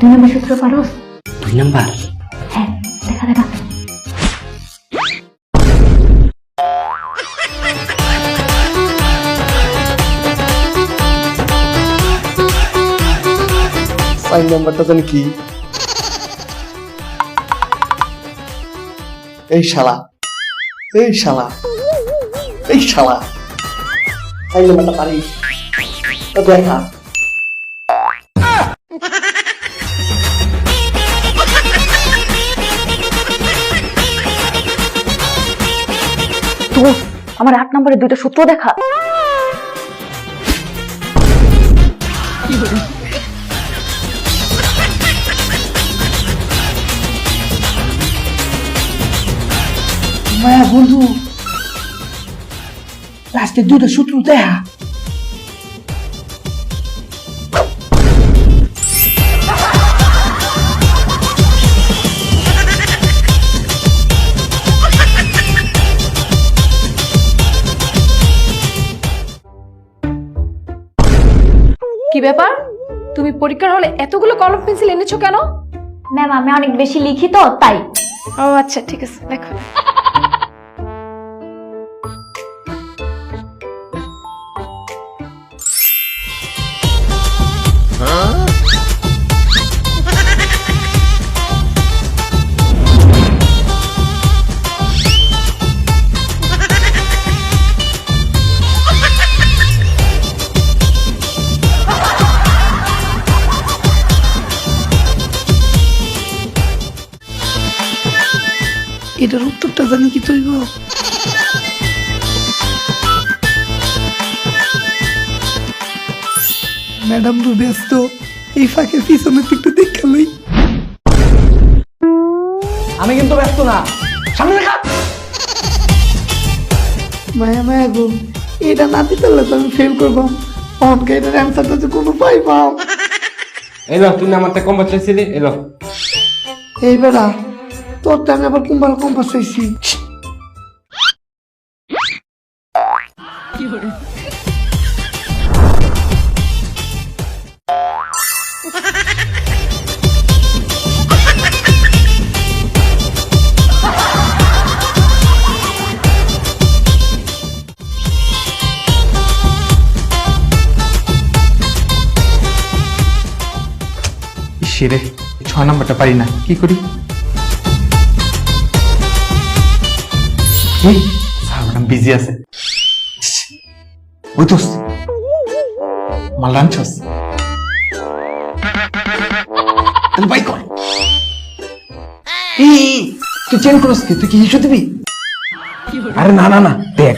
দুই নম্বর সূত্র পারস? দুই নাম্বার। হ্যাঁ দেখা দেখা। সাইন নাম্বারটা জানি কি? এই শালা। এই শালা। এই শালা। সাইন নাম্বারটা পারিস। দেখা। আমার আট নম্বরে দুইটা সূত্র দেখা। মায়া বন্ধু লাস্টে দুটো সূত্র দেখা। কি ব্যাপার? তুমি পরীক্ষার হলে এতগুলো কলম পেন্সিল এনেছো কেন? ম্যাম আমি অনেক বেশি লিখি তো তাই। ও আচ্ছা ঠিক আছে দেখো। এটার উত্তরটা জানি কি তৈব? ম্যাডাম তো ব্যস্ত এই ফাঁকে পিছনে একটু দেখা লই। আমি কিন্তু ব্যস্ত না। সামনে দেখা। মায়া মায়া গো এটা না দিতে তো আমি ফেল করব। অনকে এটার অ্যান্সারটা যে কোনো পাই পাও এলো তুই না আমার থেকে কম্পাস চাইছিলি এলো এই বেড়া তোরটা আমি আবার কুম্বাল কম্পাস চাইছি সেরে ছয় নাম্বারটা পারি না। কি করি? এই, স্যার ম্যাডাম বিজি আছে। ওই দোস্ত মাল তাহলে বাই কর। তুই চেন করস কি? তুই কি ইস্যু দিবি? আরে না না না দেখ।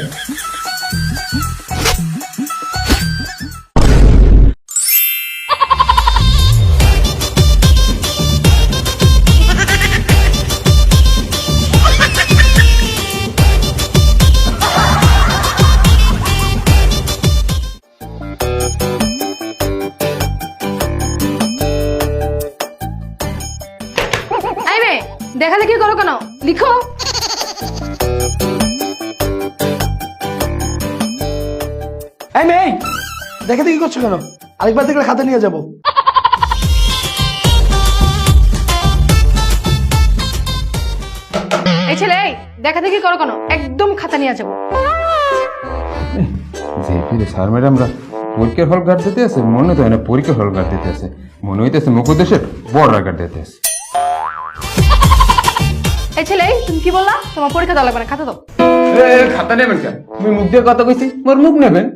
লিখো। এই মেয়ে দেখে দেখি করছ কেন? আরেকবার দেখলে খাতা নিয়ে যাব। এই ছেলে এই দেখা দেখি করো কেন? একদম খাতা নিয়ে যাব। যে ফিরে স্যার ম্যাডামরা পরীক্ষার হল গার্ড দিতে আছে? মনে তো হয় না পরীক্ষার হল গার্ড দিতে আছে। মনে হইতেছে মুখোদ্দেশের বড় গার্ড দিতে আছে। এই ছেলে তুমি কি বললা? তোমার পরীক্ষা দেওয়া লাগবে না খাতা দাও। খাতা নেবেন কেন? তুমি মুখ দিয়ে কথা কইছি মোর মুখ নেবেন?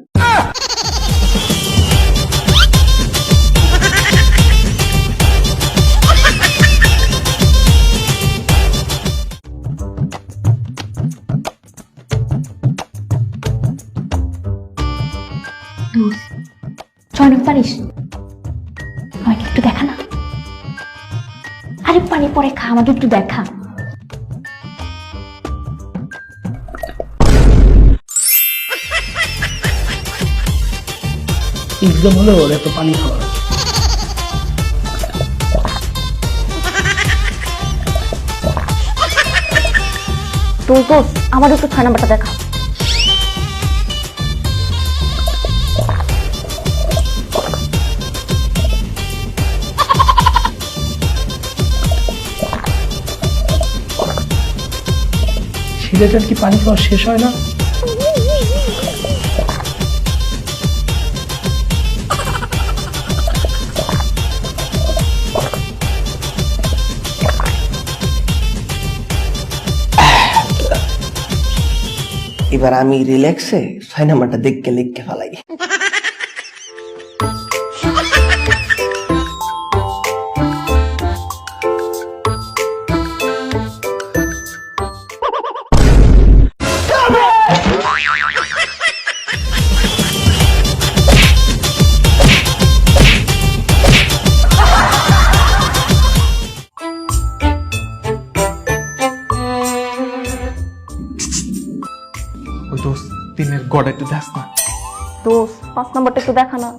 পারিস আমাকে একটু দেখা না? আরে পানি পরে খা আমাকে একটু দেখা। এক্সাম হলে ওর একটু পানি খাওয়া তোর দোষ আমার একটু ছয় দেখা। ছেলেটার কি পানি খাওয়া শেষ হয় না? এবার আমি রিল্যাক্সে ছয় নাম্বারটা দেখকে লিখকে ফেলাই। ওই দোস্ত তিনের গড় একটু দেখ না। দোস্ত পাঁচ নাম্বারটা একটু দেখা না।